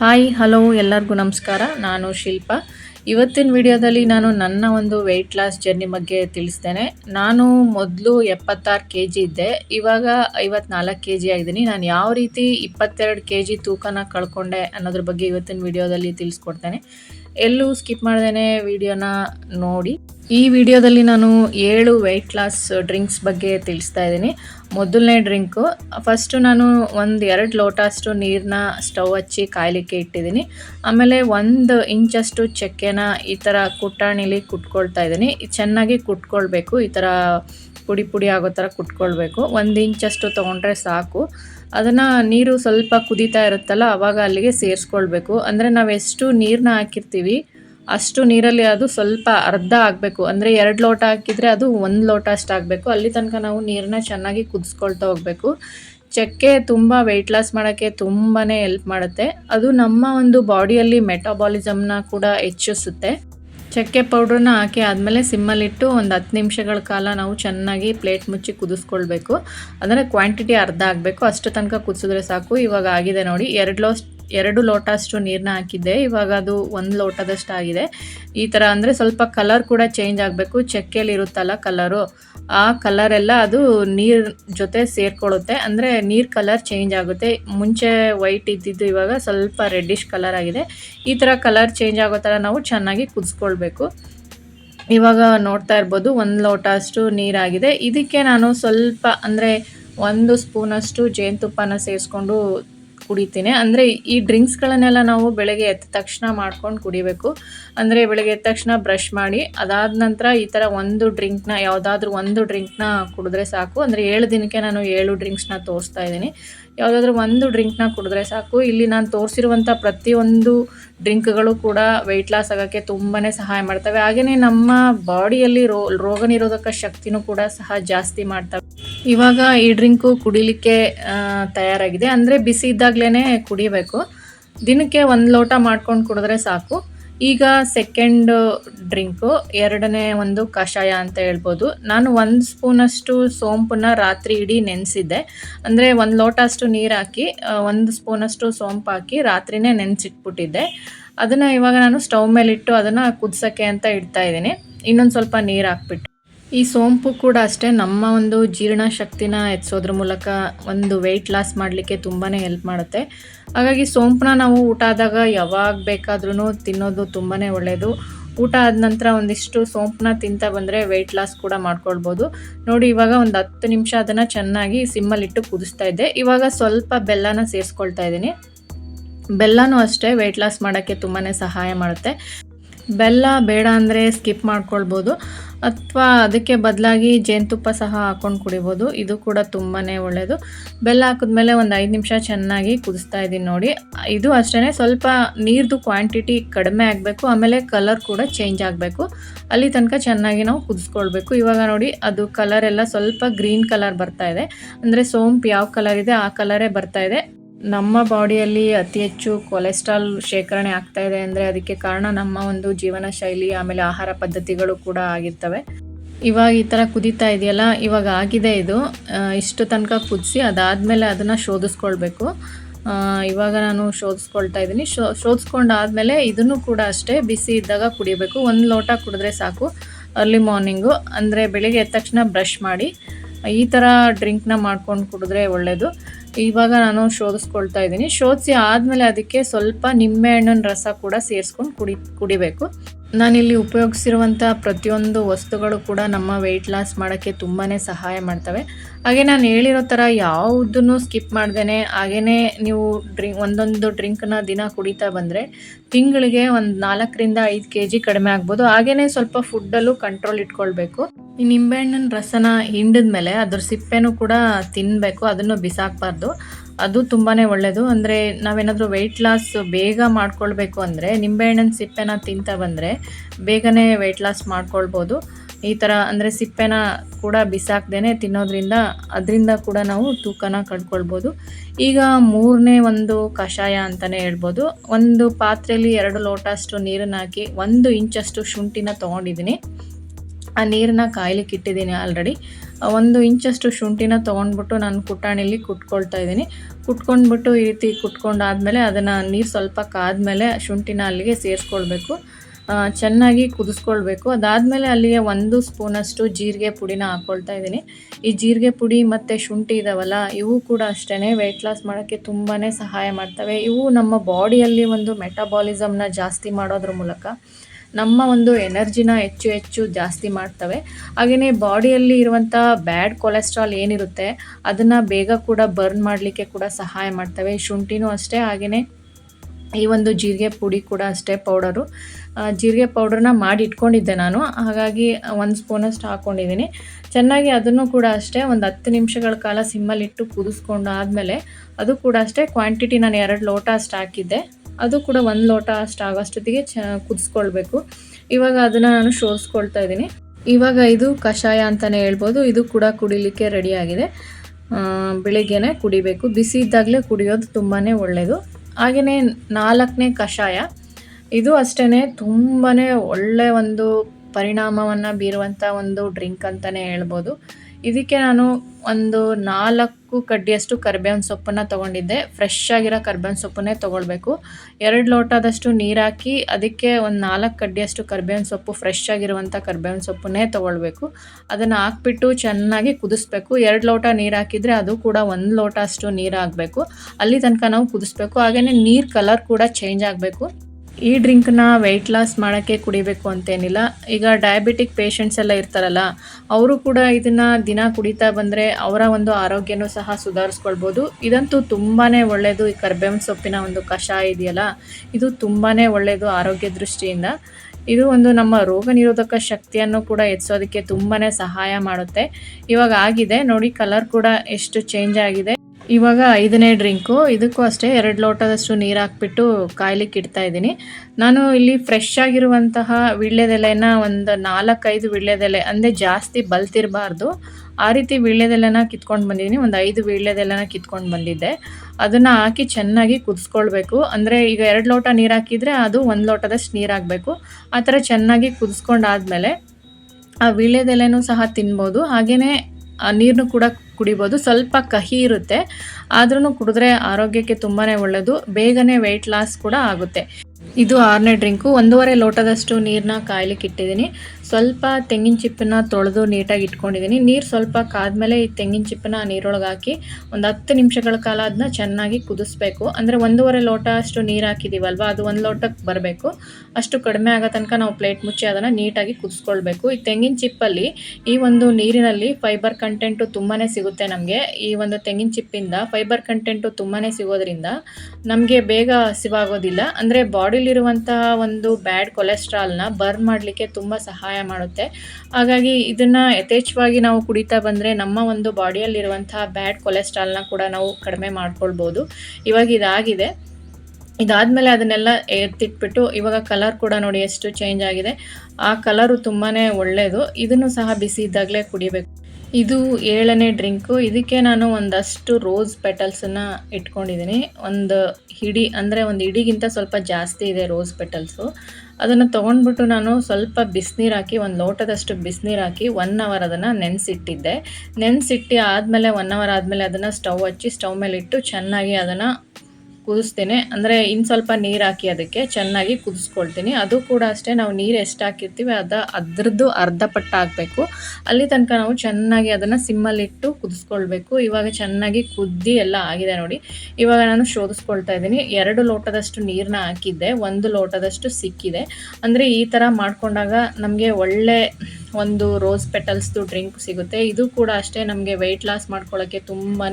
Hi, hello, ಎಲ್ಲರಿಗೂ ನಮಸ್ಕಾರ. ನಾನು ಶಿಲ್ಪ. ಇವತ್ತಿನ ವಿಡಿಯೋದಲ್ಲಿ ನಾನು ನನ್ನ ಒಂದು ವೆಯ್ಟ್ ಲಾಸ್ ಜರ್ನಿ ಬಗ್ಗೆ ತಿಳಿಸ್ತೇನೆ. ನಾನು ಮೊದಲು ಎಪ್ಪತ್ತಾರು ಕೆ ಜಿ ಇದ್ದೆ. ಇವಾಗ ಐವತ್ನಾಲ್ಕು ಕೆ ಜಿ ಆಗಿದ್ದೀನಿ. ನಾನು ಯಾವ ರೀತಿ ಇಪ್ಪತ್ತೆರಡು ಕೆ ಜಿ ತೂಕನ ಕಳ್ಕೊಂಡೆ ಅನ್ನೋದ್ರ ಬಗ್ಗೆ ಇವತ್ತಿನ ವಿಡಿಯೋದಲ್ಲಿ ತಿಳಿಸ್ಕೊಡ್ತೇನೆ. ಎಲ್ಲೂ ಸ್ಕಿಪ್ ಮಾಡ್ದೇನೆ ವಿಡಿಯೋನ ನೋಡಿ. ಈ ವಿಡಿಯೋದಲ್ಲಿ ನಾನು ಏಳು ವೆಯ್ಟ್ ಲಾಸ್ ಡ್ರಿಂಕ್ಸ್ ಬಗ್ಗೆ ತಿಳಿಸ್ತಾ ಇದ್ದೀನಿ. ಮೊದಲನೇ ಡ್ರಿಂಕು ಫಸ್ಟು ನಾನು ಒಂದು ಎರಡು ಲೋಟಷ್ಟು ನೀರನ್ನ ಸ್ಟವ್ ಹಚ್ಚಿ ಕಾಯಲಿಕ್ಕೆ ಇಟ್ಟಿದ್ದೀನಿ. ಆಮೇಲೆ ಒಂದು ಇಂಚಷ್ಟು ಚಕ್ಕೆನ ಈ ಥರ ಕುಟ್ಟಾಣಿಲಿ ಕುಟ್ಕೊಳ್ತಾ ಇದ್ದೀನಿ. ಚೆನ್ನಾಗಿ ಕುಟ್ಕೊಳ್ಬೇಕು ಈ ಥರ ಪುಡಿ ಪುಡಿ ಆಗೋ ಥರ ಕುಟ್ಕೊಳ್ಬೇಕು. ಒಂದು ಇಂಚಷ್ಟು ತೊಗೊಂಡ್ರೆ ಸಾಕು. ಅದನ್ನು ನೀರು ಸ್ವಲ್ಪ ಕುದೀತಾ ಇರುತ್ತಲ್ಲ ಆವಾಗ ಅಲ್ಲಿಗೆ ಸೇರಿಸ್ಕೊಳ್ಬೇಕು. ಅಂದರೆ ನಾವು ಎಷ್ಟು ನೀರನ್ನ ಹಾಕಿರ್ತೀವಿ, ಅಷ್ಟು ನೀರಲ್ಲಿ ಅದು ಸ್ವಲ್ಪ ಅರ್ಧ ಆಗಬೇಕು. ಅಂದರೆ ಎರಡು ಲೋಟ ಹಾಕಿದರೆ ಅದು ಒಂದು ಲೋಟ ಅಷ್ಟು ಆಗಬೇಕು. ಅಲ್ಲಿ ತನಕ ನಾವು ನೀರನ್ನ ಚೆನ್ನಾಗಿ ಕುದಿಸ್ಕೊಳ್ತಾ ಹೋಗಬೇಕು. ಚಕ್ಕೆ ತುಂಬ ವೆಯ್ಟ್ ಲಾಸ್ ಮಾಡೋಕ್ಕೆ ತುಂಬಾ ಹೆಲ್ಪ್ ಮಾಡುತ್ತೆ. ಅದು ನಮ್ಮ ಒಂದು ಬಾಡಿಯಲ್ಲಿ ಮೆಟಾಬಾಲಿಸಮ್ನ ಕೂಡ ಹೆಚ್ಚಿಸುತ್ತೆ. ಚಕ್ಕೆ ಪೌಡ್ರನ್ನ ಹಾಕಿ ಆದಮೇಲೆ ಸಿಮ್ಮಲ್ಲಿಟ್ಟು ಒಂದು ಹತ್ತು ನಿಮಿಷಗಳ ಕಾಲ ನಾವು ಚೆನ್ನಾಗಿ ಪ್ಲೇಟ್ ಮುಚ್ಚಿ ಕುದಿಸ್ಕೊಳ್ಬೇಕು. ಅಂದರೆ ಕ್ವಾಂಟಿಟಿ ಅರ್ಧ ಆಗಬೇಕು. ಅಷ್ಟು ತನಕ ಕುದಿಸಿದ್ರೆ ಸಾಕು. ಇವಾಗ ಆಗಿದೆ ನೋಡಿ. ಎರಡು ಲೋಸ್ ಎರಡು ಲೋಟ ಅಷ್ಟು ನೀರನ್ನ ಹಾಕಿದ್ದೆ. ಇವಾಗ ಅದು ಒಂದು ಲೋಟದಷ್ಟು ಆಗಿದೆ ಈ ಥರ ಅಂದರೆ ಸ್ವಲ್ಪ ಕಲರ್ ಕೂಡ ಚೇಂಜ್ ಆಗಬೇಕು. ಚಕ್ಕೆಯಲ್ಲಿ ಇರುತ್ತಲ್ಲ ಕಲರು ಆ ಕಲರ್ ಎಲ್ಲ ಅದು ನೀರು ಜೊತೆ ಸೇರ್ಕೊಳ್ಳುತ್ತೆ ಅಂದರೆ ನೀರು ಕಲರ್ ಚೇಂಜ್ ಆಗುತ್ತೆ. ಮುಂಚೆ ವೈಟ್ ಇದ್ದಿದ್ದು ಇವಾಗ ಸ್ವಲ್ಪ ರೆಡ್ಡಿಶ್ ಕಲರ್ ಆಗಿದೆ. ಈ ಥರ ಕಲರ್ ಚೇಂಜ್ ಆಗೋ ಥರ ನಾವು ಚೆನ್ನಾಗಿ ಕುದಿಸ್ಕೊಳ್ಬೇಕು. ಇವಾಗ ನೋಡ್ತಾ ಇರ್ಬೋದು ಒಂದು ಲೋಟ ಅಷ್ಟು ನೀರಾಗಿದೆ. ಇದಕ್ಕೆ ನಾನು ಸ್ವಲ್ಪ ಅಂದರೆ ಒಂದು ಸ್ಪೂನಷ್ಟು ಜೇನುತುಪ್ಪನ ಸೇರಿಸ್ಕೊಂಡು ಕುಡಿತೀನಿ. ಅಂದರೆ ಈ ಡ್ರಿಂಕ್ಸ್ಗಳನ್ನೆಲ್ಲ ನಾವು ಬೆಳಗ್ಗೆ ಎದ್ದ ತಕ್ಷಣ ಮಾಡ್ಕೊಂಡು ಕುಡಿಬೇಕು. ಅಂದರೆ ಬೆಳಗ್ಗೆ ಎದ್ದ ತಕ್ಷಣ ಬ್ರಷ್ ಮಾಡಿ, ಅದಾದ ನಂತರ ಈ ಥರ ಒಂದು ಡ್ರಿಂಕ್ನ ಯಾವುದಾದ್ರೂ ಒಂದು ಡ್ರಿಂಕ್ನ ಕುಡಿದ್ರೆ ಸಾಕು. ಅಂದರೆ ಏಳು ದಿನಕ್ಕೆ ನಾನು ಏಳು ಡ್ರಿಂಕ್ಸ್ನ ತೋರಿಸ್ತಾ ಇದ್ದೀನಿ. ಯಾವುದಾದ್ರೂ ಒಂದು ಡ್ರಿಂಕ್ನ ಕುಡಿದ್ರೆ ಸಾಕು. ಇಲ್ಲಿ ನಾನು ತೋರಿಸಿರುವಂಥ ಪ್ರತಿಯೊಂದು ಡ್ರಿಂಕ್ಗಳು ಕೂಡ ವೆಯ್ಟ್ ಲಾಸ್ ಆಗೋಕ್ಕೆ ತುಂಬಾ ಸಹಾಯ ಮಾಡ್ತವೆ. ಹಾಗೆಯೇ ನಮ್ಮ ಬಾಡಿಯಲ್ಲಿ ರೋ, ರೋಗ ನಿರೋಧಕ ಶಕ್ತಿನೂ ಕೂಡ ಸಹ ಜಾಸ್ತಿ ಮಾಡ್ತವೆ. ಇವಾಗ ಈ ಡ್ರಿಂಕು ಕುಡಿಲಿಕ್ಕೆ ತಯಾರಾಗಿದೆ. ಅಂದರೆ ಬಿಸಿ ಇದ್ದಾಗಲೇ ಕುಡಿಬೇಕು. ದಿನಕ್ಕೆ ಒಂದು ಲೋಟ ಮಾಡ್ಕೊಂಡು ಕುಡಿದ್ರೆ ಸಾಕು. ಈಗ ಸೆಕೆಂಡ್ ಡ್ರಿಂಕು, ಎರಡನೇ ಒಂದು ಕಷಾಯ ಅಂತ ಹೇಳ್ಬೋದು. ನಾನು ಒಂದು ಸ್ಪೂನಷ್ಟು ಸೋಂಪನ್ನ ರಾತ್ರಿ ಇಡೀ ನೆನೆಸಿದ್ದೆ. ಅಂದರೆ ಒಂದು ಲೋಟ ಅಷ್ಟು ನೀರು ಹಾಕಿ ಒಂದು ಸ್ಪೂನಷ್ಟು ಸೋಂಪು ಹಾಕಿ ರಾತ್ರಿನೇ ನೆನೆಸಿಟ್ಬಿಟ್ಟಿದ್ದೆ. ಅದನ್ನು ಇವಾಗ ನಾನು ಸ್ಟವ್ ಮೇಲಿಟ್ಟು ಅದನ್ನು ಕುದಿಸೋಕ್ಕೆ ಅಂತ ಇಡ್ತಾ ಇದ್ದೀನಿ. ಇನ್ನೊಂದು ಸ್ವಲ್ಪ ನೀರು ಹಾಕ್ಬಿಟ್ಟು. ಈ ಸೋಂಪು ಕೂಡ ಅಷ್ಟೇ ನಮ್ಮ ಒಂದು ಜೀರ್ಣ ಶಕ್ತಿನ ಹೆಚ್ಚೋದ್ರ ಮೂಲಕ ಒಂದು ವೆಯ್ಟ್ ಲಾಸ್ ಮಾಡಲಿಕ್ಕೆ ತುಂಬಾ ಹೆಲ್ಪ್ ಮಾಡುತ್ತೆ. ಹಾಗಾಗಿ ಸೋಂಪನ್ನ ನಾವು ಊಟ ಆದಾಗ ಯಾವಾಗ ಬೇಕಾದ್ರೂ ತಿನ್ನೋದು ತುಂಬಾ ಒಳ್ಳೆಯದು ಊಟ ಆದ ನಂತರ ಒಂದಿಷ್ಟು ಸೋಂಪನ್ನ ತಿಂತ ಬಂದರೆ ವೆಯ್ಟ್ ಲಾಸ್ ಕೂಡ ಮಾಡ್ಕೊಳ್ಬೋದು. ನೋಡಿ, ಇವಾಗ ಒಂದು ಹತ್ತು ನಿಮಿಷ ಅದನ್ನು ಚೆನ್ನಾಗಿ ಸಿಮ್ಮಲ್ಲಿಟ್ಟು ಕುದಿಸ್ತಾ ಇದ್ದೆ. ಇವಾಗ ಸ್ವಲ್ಪ ಬೆಲ್ಲನ ಸೇರಿಸ್ಕೊಳ್ತಾ ಇದ್ದೀನಿ. ಬೆಲ್ಲನೂ ಅಷ್ಟೇ ವೆಯ್ಟ್ ಲಾಸ್ ಮಾಡೋಕ್ಕೆ ತುಂಬಾ ಸಹಾಯ ಮಾಡುತ್ತೆ. ಬೆಲ್ಲ ಬೇಡ ಅಂದರೆ ಸ್ಕಿಪ್ ಮಾಡ್ಕೊಳ್ಬೋದು. ಅಥವಾ ಅದಕ್ಕೆ ಬದಲಾಗಿ ಜೇನುತುಪ್ಪ ಸಹ ಹಾಕ್ಕೊಂಡು ಕುಡಿಬೋದು. ಇದು ಕೂಡ ತುಂಬಾ ಒಳ್ಳೆಯದು ಬೆಲ್ಲ ಹಾಕಿದ್ಮೇಲೆ ಒಂದು ಐದು ನಿಮಿಷ ಚೆನ್ನಾಗಿ ಕುದಿಸ್ತಾ ಇದ್ದೀನಿ ನೋಡಿ. ಇದು ಅಷ್ಟೇ ಸ್ವಲ್ಪ ನೀರ್ದು ಕ್ವಾಂಟಿಟಿ ಕಡಿಮೆ ಆಗಬೇಕು. ಆಮೇಲೆ ಕಲರ್ ಕೂಡ ಚೇಂಜ್ ಆಗಬೇಕು. ಅಲ್ಲಿ ತನಕ ಚೆನ್ನಾಗಿ ನಾವು ಕುದಿಸ್ಕೊಳ್ಬೇಕು. ಇವಾಗ ನೋಡಿ, ಅದು ಕಲರ್ ಎಲ್ಲ ಸ್ವಲ್ಪ ಗ್ರೀನ್ ಕಲರ್ ಬರ್ತಾ ಇದೆ. ಅಂದರೆ ಸೋಂಪು ಯಾವ ಕಲರ್ ಇದೆ, ಆ ಕಲರೇ ಬರ್ತಾ ಇದೆ. ನಮ್ಮ ಬಾಡಿಯಲ್ಲಿ ಅತಿ ಹೆಚ್ಚು ಕೊಲೆಸ್ಟ್ರಾಲ್ ಶೇಖರಣೆ ಆಗ್ತಾ ಇದೆ ಅಂದರೆ ಅದಕ್ಕೆ ಕಾರಣ ನಮ್ಮ ಒಂದು ಜೀವನ ಶೈಲಿ, ಆಮೇಲೆ ಆಹಾರ ಪದ್ಧತಿಗಳು ಕೂಡ ಆಗಿರ್ತವೆ. ಇವಾಗ ಈ ಥರ ಕುದೀತಾ ಇದೆಯಲ್ಲ, ಇವಾಗ ಆಗಿದೆ ಇದು. ಇಷ್ಟು ತನಕ ಕುದಿಸಿ ಅದಾದಮೇಲೆ ಅದನ್ನು ಶೋಧಿಸ್ಕೊಳ್ಬೇಕು. ಇವಾಗ ನಾನು ಶೋಧಿಸ್ಕೊಳ್ತಾ ಇದ್ದೀನಿ. ಶೋ, ಶೋಧಿಸ್ಕೊಂಡಾದಮೇಲೆ ಇದನ್ನು ಕೂಡ ಅಷ್ಟೇ ಬಿಸಿ ಇದ್ದಾಗ ಕುಡಿಯಬೇಕು ಒಂದು ಲೋಟ ಕುಡಿದ್ರೆ ಸಾಕು ಅರ್ಲಿ ಮಾರ್ನಿಂಗು ಅಂದರೆ ಬೆಳಿಗ್ಗೆ ಎದ್ದ ತಕ್ಷಣ ಬ್ರಷ್ ಮಾಡಿ, ಈ ಥರ ಡ್ರಿಂಕ್ನ ಮಾಡ್ಕೊಂಡು ಕುಡಿದ್ರೆ ಒಳ್ಳೆಯದು ಇವಾಗ ನಾನು ಶೋಧಿಸ್ಕೊಳ್ತಾ ಇದ್ದೀನಿ. ಶೋಧಿಸಿ ಆದಮೇಲೆ ಅದಕ್ಕೆ ಸ್ವಲ್ಪ ನಿಂಬೆಹಣ್ಣಿನ ರಸ ಕೂಡ ಸೇರಿಸ್ಕೊಂಡು ಕುಡಿ ಕುಡಿಬೇಕು. ನಾನಿಲ್ಲಿ ಉಪಯೋಗಿಸಿರುವಂಥ ಪ್ರತಿಯೊಂದು ವಸ್ತುಗಳು ಕೂಡ ನಮ್ಮ ವೆಯ್ಟ್ ಲಾಸ್ ಮಾಡೋಕ್ಕೆ ತುಂಬಾ ಸಹಾಯ ಮಾಡ್ತವೆ. ಹಾಗೆ ನಾನು ಹೇಳಿರೋ ಥರ ಯಾವುದನ್ನು ಸ್ಕಿಪ್ ಮಾಡ್ದೇ ಹಾಗೆಯೇ ನೀವು ಡ್ರಿಂಕ್ ಒಂದೊಂದು ಡ್ರಿಂಕ್ನ ದಿನ ಕುಡಿತಾ ಬಂದರೆ ತಿಂಗಳಿಗೆ ಒಂದು ನಾಲ್ಕರಿಂದ ಐದು ಕೆ ಜಿ ಕಡಿಮೆ ಆಗ್ಬೋದು. ಹಾಗೆಯೇ ಸ್ವಲ್ಪ ಫುಡ್ಡಲ್ಲೂ ಕಂಟ್ರೋಲ್ ಇಟ್ಕೊಳ್ಬೇಕು. ಈ ನಿಂಬೆಹಣ್ಣಿನ ರಸನ ಹಿಂಡಿದ ಮೇಲೆ ಅದ್ರ ಸಿಪ್ಪೆನೂ ಕೂಡ ತಿನ್ನಬೇಕು ಅದನ್ನು ಬಿಸಾಕಬಾರ್ದು. ಅದು ತುಂಬಾ ಒಳ್ಳೆಯದು ಅಂದರೆ ನಾವೇನಾದರೂ ವೆಯ್ಟ್ ಲಾಸ್ ಬೇಗ ಮಾಡ್ಕೊಳ್ಬೇಕು ಅಂದರೆ, ನಿಂಬೆಹಣ್ಣಿನ ಸಿಪ್ಪೆನ ತಿಂತ ಬಂದರೆ ಬೇಗನೆ ವೆಯ್ಟ್ ಲಾಸ್ ಮಾಡ್ಕೊಳ್ಬೋದು. ಈ ಥರ ಅಂದರೆ ಸಿಪ್ಪೆನ ಕೂಡ ಬಿಸಾಕ್ದೇ ತಿನ್ನೋದ್ರಿಂದ ಅದರಿಂದ ಕೂಡ ನಾವು ತೂಕನ ಕಳ್ಕೊಳ್ಬೋದು ಈಗ ಮೂರನೇ ಒಂದು ಕಷಾಯ ಅಂತಲೇ ಹೇಳ್ಬೋದು. ಒಂದು ಪಾತ್ರೆಯಲ್ಲಿ ಎರಡು ಲೋಟ ಅಷ್ಟು ನೀರನ್ನು ಹಾಕಿ ಒಂದು ಇಂಚಷ್ಟು ಶುಂಠಿನ ತೊಗೊಂಡಿದ್ದೀನಿ. ಆ ನೀರನ್ನ ಕಾಯ್ಲಿಕ್ಕೆ ಇಟ್ಟಿದ್ದೀನಿ ಆಲ್ರೆಡಿ. ಒಂದು ಇಂಚಷ್ಟು ಶುಂಠಿನ ತೊಗೊಂಡ್ಬಿಟ್ಟು ನಾನು ಕುಟಾಣಿಲಿ ಕುಟ್ಕೊಳ್ತಾ ಇದ್ದೀನಿ. ಕುಟ್ಕೊಂಡ್ಬಿಟ್ಟು ಈ ರೀತಿ ಕುಟ್ಕೊಂಡಾದಮೇಲೆ ಅದನ್ನು ನೀರು ಸ್ವಲ್ಪ ಕಾದ್ಮೇಲೆ ಶುಂಠಿನ ಅಲ್ಲಿಗೆ ಸೇರಿಸ್ಕೊಳ್ಬೇಕು. ಚೆನ್ನಾಗಿ ಕುದಿಸ್ಕೊಳ್ಬೇಕು. ಅದಾದಮೇಲೆ ಅಲ್ಲಿಗೆ ಒಂದು ಸ್ಪೂನಷ್ಟು ಜೀರಿಗೆ ಪುಡಿನ ಹಾಕ್ಕೊಳ್ತಾ ಇದ್ದೀನಿ. ಈ ಜೀರಿಗೆ ಪುಡಿ ಮತ್ತು ಶುಂಠಿ ಇದಾವಲ್ಲ, ಇವು ಕೂಡ ಅಷ್ಟೇ ವೆಯ್ಟ್ ಲಾಸ್ ಮಾಡೋಕ್ಕೆ ತುಂಬಾ ಸಹಾಯ ಮಾಡ್ತವೆ. ಇವು ನಮ್ಮ ಬಾಡಿಯಲ್ಲಿ ಒಂದು ಮೆಟಬಾಲಿಸಮ್ನ ಜಾಸ್ತಿ ಮಾಡೋದ್ರ ಮೂಲಕ. ನಮ್ಮ ಒಂದು ಎನರ್ಜಿನ ಹೆಚ್ಚು ಹೆಚ್ಚು ಜಾಸ್ತಿ ಮಾಡ್ತವೆ. ಹಾಗೆಯೇ ಬಾಡಿಯಲ್ಲಿ ಇರುವಂಥ ಬ್ಯಾಡ್ ಕೊಲೆಸ್ಟ್ರಾಲ್ ಏನಿರುತ್ತೆ, ಅದನ್ನು ಬೇಗ ಕೂಡ ಬರ್ನ್ ಮಾಡಲಿಕ್ಕೆ ಕೂಡ ಸಹಾಯ ಮಾಡ್ತವೆ. ಶುಂಠಿನೂ ಅಷ್ಟೇ ಹಾಗೆಯೇ ಈ ಒಂದು ಜೀರಿಗೆ ಪುಡಿ ಕೂಡ ಅಷ್ಟೇ ಪೌಡರು. ಜೀರಿಗೆ ಪೌಡರ್ನ ಮಾಡಿ ಇಟ್ಕೊಂಡಿದ್ದೆ ನಾನು. ಹಾಗಾಗಿ ಒಂದು ಸ್ಪೂನಷ್ಟು ಹಾಕ್ಕೊಂಡಿದ್ದೀನಿ ಚೆನ್ನಾಗಿ ಅದನ್ನು ಕೂಡ ಅಷ್ಟೇ ಒಂದು ಹತ್ತು ನಿಮಿಷಗಳ ಕಾಲ ಸಿಮ್ಮಲ್ಲಿಟ್ಟು ಕುದಿಸ್ಕೊಂಡು ಆದಮೇಲೆ ಅದು ಕೂಡ ಅಷ್ಟೇ ಕ್ವಾಂಟಿಟಿ ನಾನು ಎರಡು ಲೋಟ ಅಷ್ಟು ಹಾಕಿದ್ದೆ. ಅದು ಕೂಡ ಒಂದು ಲೋಟ ಅಷ್ಟು ಆಗೋಷ್ಟೊತ್ತಿಗೆ ಚ, ಕುದಿಸ್ಕೊಳ್ಬೇಕು. ಇವಾಗ ಅದನ್ನು ನಾನು ಶೋಧಿಸ್ಕೊಳ್ತಾ ಇದ್ದೀನಿ. ಇವಾಗ ಇದು ಕಷಾಯ ಅಂತಲೇ ಹೇಳ್ಬೋದು. ಇದು ಕೂಡ ಕುಡಿಲಿಕ್ಕೆ ರೆಡಿಯಾಗಿದೆ ಬೆಳಿಗ್ಗೆನೇ ಕುಡಿಬೇಕು. ಬಿಸಿ ಇದ್ದಾಗಲೇ ಕುಡಿಯೋದು ತುಂಬಾ ಒಳ್ಳೆಯದು ಹಾಗೆಯೇ ನಾಲ್ಕನೇ ಕಷಾಯ. ಇದು ಅಷ್ಟೇ ತುಂಬಾ ಒಳ್ಳೆಯ ಒಂದು ಪರಿಣಾಮವನ್ನು ಬೀರುವಂಥ ಒಂದು ಡ್ರಿಂಕ್ ಅಂತಲೇ ಹೇಳ್ಬೋದು. ಇದಕ್ಕೆ ನಾನು ಒಂದು ನಾಲ್ಕು ಕಡ್ಡಿಯಷ್ಟು ಕರ್ಬೇವಿನ ಸೊಪ್ಪನ್ನು ತೊಗೊಂಡಿದ್ದೆ. ಫ್ರೆಶ್ ಆಗಿರೋ ಕರ್ಬೇವಿನ ಸೊಪ್ಪನ್ನೇ ತೊಗೊಳ್ಬೇಕು. ಎರಡು ಲೋಟದಷ್ಟು ನೀರು ಹಾಕಿ ಅದಕ್ಕೆ ಒಂದು ನಾಲ್ಕು ಕಡ್ಡಿಯಷ್ಟು ಕರ್ಬೇವಿನ ಸೊಪ್ಪು ಫ್ರೆಶ್ ಆಗಿರುವಂಥ ಕರ್ಬೇವಿನ ಸೊಪ್ಪನ್ನೇ ತೊಗೊಳ್ಬೇಕು. ಅದನ್ನು ಹಾಕ್ಬಿಟ್ಟು ಚೆನ್ನಾಗಿ ಕುದಿಸ್ಬೇಕು. ಎರಡು ಲೋಟ ನೀರು ಹಾಕಿದರೆ ಅದು ಕೂಡ ಒಂದು ಲೋಟ ಅಷ್ಟು ನೀರು ಹಾಕಬೇಕು ಅಲ್ಲಿ ತನಕ ನಾವು ಕುದಿಸ್ಬೇಕು. ಹಾಗೆಯೇ ನೀರು ಕಲರ್ ಕೂಡ ಚೇಂಜ್ ಆಗಬೇಕು. ಈ ಡ್ರಿಂಕ್ನ ವೆಯ್ಟ್ ಲಾಸ್ ಮಾಡೋಕ್ಕೆ ಕುಡಿಬೇಕು ಅಂತೇನಿಲ್ಲ. ಈಗ ಡಯಾಬಿಟಿಕ್ ಪೇಷಂಟ್ಸ್ ಎಲ್ಲ ಇರ್ತಾರಲ್ಲ, ಅವರು ಕೂಡ ಇದನ್ನು ದಿನ ಕುಡಿತಾ ಬಂದರೆ ಅವರ ಒಂದು ಆರೋಗ್ಯನೂ ಸಹ ಸುಧಾರಿಸ್ಕೊಳ್ಬೋದು. ಇದಂತೂ ತುಂಬಾ ಒಳ್ಳೆಯದು ಈ ಕರ್ಬೇವಿನ ಸೊಪ್ಪಿನ ಒಂದು ಕಷಾಯ ಇದೆಯಲ್ಲ, ಇದು ತುಂಬಾ ಒಳ್ಳೆಯದು ಆರೋಗ್ಯ ದೃಷ್ಟಿಯಿಂದ. ಇದು ಒಂದು ನಮ್ಮ ರೋಗ ನಿರೋಧಕ ಶಕ್ತಿಯನ್ನು ಕೂಡ ಹೆಚ್ಚೋದಕ್ಕೆ ತುಂಬಾ ಸಹಾಯ ಮಾಡುತ್ತೆ. ಇವಾಗ ಆಗಿದೆ, ನೋಡಿ ಕಲರ್ ಕೂಡ ಎಷ್ಟು ಚೇಂಜ್ ಆಗಿದೆ. ಇವಾಗ ಐದನೇ ಡ್ರಿಂಕು, ಇದಕ್ಕೂ ಅಷ್ಟೇ ಎರಡು ಲೋಟದಷ್ಟು ನೀರು ಹಾಕ್ಬಿಟ್ಟು ಕಾಯ್ಲಿಕ್ಕೆ ಇಡ್ತಾ ಇದ್ದೀನಿ. ನಾನು ಇಲ್ಲಿ ಫ್ರೆಶ್ ಆಗಿರುವಂತಹ ವೀಳ್ಯದೆಲೆನ ಒಂದು ನಾಲ್ಕೈದು ವೀಳ್ಯದೆಲೆ, ಅಂದರೆ ಜಾಸ್ತಿ ಬಲ್ತಿರಬಾರ್ದು. ಆ ರೀತಿ ವೀಳ್ಯದೆಲೆನ ಕಿತ್ಕೊಂಡು ಬಂದಿದ್ದೀನಿ, ಒಂದು ಐದು ವೀಳ್ಯದೆಲೆನ ಕಿತ್ಕೊಂಡು ಬಂದಿದ್ದೆ. ಅದನ್ನು ಹಾಕಿ ಚೆನ್ನಾಗಿ ಕುದಿಸ್ಕೊಳ್ಬೇಕು. ಅಂದರೆ ಈಗ ಎರಡು ಲೋಟ ನೀರು ಹಾಕಿದರೆ ಅದು ಒಂದು ಲೋಟದಷ್ಟು ನೀರು ಹಾಕಬೇಕು. ಆ ಥರ ಚೆನ್ನಾಗಿ ಕುದಿಸ್ಕೊಂಡಾದ್ಮೇಲೆ ಆ ವೀಳ್ಯದೆಲೆನೂ ಸಹ ತಿನ್ಬೋದು. ಹಾಗೆಯೇ ನೀರನ್ನು ಕೂಡ ಕುಡಿಬೋದು. ಸ್ವಲ್ಪ ಕಹಿ ಇರುತ್ತೆ. ಆದ್ರೂ ಕುಡಿದ್ರೆ ಆರೋಗ್ಯಕ್ಕೆ ತುಂಬಾ ಒಳ್ಳೆಯದು ಬೇಗನೆ ವೆಯ್ಟ್ ಲಾಸ್ ಕೂಡ ಆಗುತ್ತೆ. ಇದು ಆರನೇ ಡ್ರಿಂಕು ಒಂದೂವರೆ ಲೋಟದಷ್ಟು ನೀರನ್ನ ಕಾಯ್ಲಿಕ್ಕೆ ಇಟ್ಟಿದ್ದೀನಿ ಸ್ವಲ್ಪ ತೆಂಗಿನ ಚಿಪ್ಪನ್ನ ತೊಳೆದು ನೀಟಾಗಿ ಇಟ್ಕೊಂಡಿದ್ದೀನಿ. ನೀರು ಸ್ವಲ್ಪ ಕಾದ್ಮೇಲೆ ಈ ತೆಂಗಿನ ಚಿಪ್ಪನ್ನ ನೀರೊಳಗೆ ಹಾಕಿ ಒಂದು ಹತ್ತು ನಿಮಿಷಗಳ ಕಾಲ ಅದನ್ನ ಚೆನ್ನಾಗಿ ಕುದಿಸ್ಬೇಕು. ಅಂದರೆ ಒಂದೂವರೆ ಲೋಟ ಅಷ್ಟು ನೀರು ಹಾಕಿದ್ದೀವಲ್ವ ಅದು ಒಂದು ಲೋಟಕ್ಕೆ ಬರಬೇಕು. ಅಷ್ಟು ಕಡಿಮೆ ಆಗೋ ತನಕ ನಾವು ಪ್ಲೇಟ್ ಮುಚ್ಚಿ ಅದನ್ನು ನೀಟಾಗಿ ಕುದಿಸ್ಕೊಳ್ಬೇಕು. ಈ ತೆಂಗಿನ ಚಿಪ್ಪಲ್ಲಿ ಈ ಒಂದು ನೀರಿನಲ್ಲಿ ಫೈಬರ್ ಕಂಟೆಂಟು ತುಂಬಾ ಸಿಗುತ್ತೆ ನಮಗೆ. ಈ ಒಂದು ತೆಂಗಿನ ಚಿಪ್ಪಿಂದ ಫೈಬರ್ ಕಂಟೆಂಟು ತುಂಬಾ ಸಿಗೋದ್ರಿಂದ ನಮಗೆ ಬೇಗ ಹಸಿವಾಗೋದಿಲ್ಲ. ಅಂದರೆ ಬಾಡಿಲಿರುವಂತಹ ಒಂದು ಬ್ಯಾಡ್ ಕೊಲೆಸ್ಟ್ರಾಲ್ನ ಬರ್ನ್ ಮಾಡಲಿಕ್ಕೆ ತುಂಬ ಸಹಾಯ ಮಾಡುತ್ತೆ. ಹಾಗಾಗಿ ಇದನ್ನು ಯಥೇಚ್ಛವಾಗಿ ನಾವು ಕುಡಿತಾ ಬಂದರೆ ನಮ್ಮ ಒಂದು ಬಾಡಿಯಲ್ಲಿರುವಂತಹ ಬ್ಯಾಡ್ ಕೊಲೆಸ್ಟ್ರಾಲ್ನ ಕೂಡ ನಾವು ಕಡಿಮೆ ಮಾಡ್ಕೊಳ್ಬೋದು. ಇವಾಗ ಇದಾಗಿದೆ. ಇದಾದಮೇಲೆ ಅದನ್ನೆಲ್ಲ ಎತ್ತಿಟ್ಬಿಟ್ಟು ಇವಾಗ ಕಲರ್ ಕೂಡ ನೋಡಿ ಎಷ್ಟು ಚೇಂಜ್ ಆಗಿದೆ. ಆ ಕಲರು ತುಂಬಾ ಒಳ್ಳೆಯದು ಇದನ್ನು ಸಹ ಬಿಸಿ ಇದ್ದಾಗಲೇ ಕುಡಿಬೇಕು. ಇದು ಏಳನೇ ಡ್ರಿಂಕು. ಇದಕ್ಕೆ ನಾನು ಒಂದಷ್ಟು ರೋಸ್ ಪೆಟಲ್ಸನ್ನು ಇಟ್ಕೊಂಡಿದ್ದೀನಿ. ಒಂದು ಹಿಡಿ ಅಂದರೆ ಒಂದು ಹಿಡಿಗಿಂತ ಸ್ವಲ್ಪ ಜಾಸ್ತಿ ಇದೆ ರೋಸ್ ಪೆಟಲ್ಸು. ಅದನ್ನು ತೊಗೊಂಡ್ಬಿಟ್ಟು ನಾನು ಸ್ವಲ್ಪ ಬಿಸಿನೀರು ಹಾಕಿ, ಒಂದು ಲೋಟದಷ್ಟು ಬಿಸಿನೀರು ಹಾಕಿ ಒನ್ ಅವರ್ ಅದನ್ನು ನೆನೆಸಿಟ್ಟಿದ್ದೆ. ನೆನೆಸಿಟ್ಟು ಆದಮೇಲೆ ಒನ್ ಅವರ್ ಆದಮೇಲೆ ಅದನ್ನು ಸ್ಟವ್ ಹಚ್ಚಿ ಸ್ಟವ್ ಮೇಲೆ ಇಟ್ಟು ಚೆನ್ನಾಗಿ ಅದನ್ನು ಕುದಿಸ್ತೇನೆ. ಅಂದರೆ ಇನ್ನು ಸ್ವಲ್ಪ ನೀರು ಹಾಕಿ ಅದಕ್ಕೆ ಚೆನ್ನಾಗಿ ಕುದಿಸ್ಕೊಳ್ತೀನಿ. ಅದು ಕೂಡ ಅಷ್ಟೇ, ನಾವು ನೀರು ಎಷ್ಟು ಹಾಕಿರ್ತೀವಿ ಅದ ಅದ್ರದ್ದು ಅರ್ಧ ಪಟ್ಟ ಅಲ್ಲಿ ತನಕ ನಾವು ಚೆನ್ನಾಗಿ ಅದನ್ನು ಸಿಮ್ಮಲ್ಲಿಟ್ಟು ಕುದಿಸ್ಕೊಳ್ಬೇಕು. ಇವಾಗ ಚೆನ್ನಾಗಿ ಕುದ್ದಿ ಎಲ್ಲ ಆಗಿದೆ ನೋಡಿ. ಇವಾಗ ನಾನು ಶೋಧಿಸ್ಕೊಳ್ತಾ ಇದ್ದೀನಿ. ಎರಡು ಲೋಟದಷ್ಟು ನೀರನ್ನ ಹಾಕಿದ್ದೆ. ಒಂದು ಲೋಟದಷ್ಟು ಸಿಕ್ಕಿದೆ. ಅಂದರೆ ಈ ಥರ ಮಾಡ್ಕೊಂಡಾಗ ನಮಗೆ ಒಳ್ಳೆ ಒಂದು ರೋಸ್ ಪೆಟಲ್ಸ್ದು ಡ್ರಿಂಕ್ ಸಿಗುತ್ತೆ. ಇದು ಕೂಡ ಅಷ್ಟೇ ನಮಗೆ ವೆಯ್ಟ್ ಲಾಸ್ ಮಾಡ್ಕೊಳ್ಳೋಕ್ಕೆ ತುಂಬಾ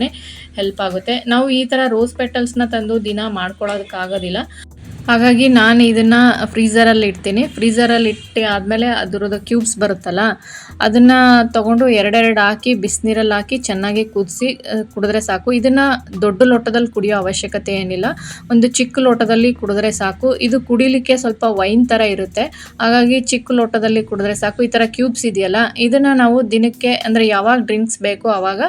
ಹೆಲ್ಪ್ ಆಗುತ್ತೆ. ನಾವು ಈ ಥರ ರೋಸ್ ಪೆಟಲ್ಸ್ನ ತಂದು ದಿನ ಮಾಡ್ಕೊಳ್ಳೋದಕ್ಕಾಗೋದಿಲ್ಲ ಹಾಗಾಗಿ ನಾನು ಇದನ್ನು ಫ್ರೀಝರಲ್ಲಿ ಇಡ್ತೀನಿ. ಫ್ರೀಝರಲ್ಲಿ ಇಟ್ಟು ಆದಮೇಲೆ ಅದರದ್ದು ಕ್ಯೂಬ್ಸ್ ಬರುತ್ತಲ್ಲ, ಅದನ್ನು ತೊಗೊಂಡು ಎರಡೆರಡು ಹಾಕಿ, ಬಿಸಿನೀರಲ್ಲಿ ಹಾಕಿ ಚೆನ್ನಾಗಿ ಕುದಿಸಿ ಕುಡಿದ್ರೆ ಸಾಕು. ಇದನ್ನು ದೊಡ್ಡ ಲೋಟದಲ್ಲಿ ಕುಡಿಯೋ ಅವಶ್ಯಕತೆ ಏನಿಲ್ಲ. ಒಂದು ಚಿಕ್ಕ ಲೋಟದಲ್ಲಿ ಕುಡಿದ್ರೆ ಸಾಕು. ಇದು ಕುಡಿಲಿಕ್ಕೆ ಸ್ವಲ್ಪ ವೈನ್ ಥರ ಇರುತ್ತೆ. ಹಾಗಾಗಿ ಚಿಕ್ಕ ಲೋಟದಲ್ಲಿ ಕುಡಿದ್ರೆ ಸಾಕು. ಈ ಥರ ಕ್ಯೂಬ್ಸ್ ಇದೆಯಲ್ಲ, ಇದನ್ನು ನಾವು ದಿನಕ್ಕೆ, ಅಂದರೆ ಯಾವಾಗ ಡ್ರಿಂಕ್ಸ್ ಬೇಕೋ ಆವಾಗ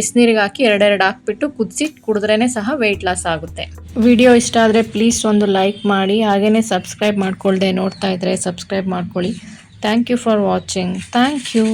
ಬಿಸಿನೀರಿಗೆ ಹಾಕಿ ಎರಡೆರಡು ಹಾಕ್ಬಿಟ್ಟು ಕುದಿಸಿ ಕುಡಿದ್ರೇ ಸಹ ವೆಯ್ಟ್ ಲಾಸ್ ಆಗುತ್ತೆ. ವಿಡಿಯೋ ಇಷ್ಟ ಆದರೆ ಪ್ಲೀಸ್ ಒಂದು ಲೈಕ್ ಮಾಡಿ ಹಾಗೆಯೇ ಸಬ್ಸ್ಕ್ರೈಬ್ ಮಾಡ್ಕೊಳ್ಳದೆ ನೋಡ್ತಾ ಇದ್ದರೆ ಸಬ್ಸ್ಕ್ರೈಬ್ ಮಾಡ್ಕೊಳ್ಳಿ. Thank you for watching thank you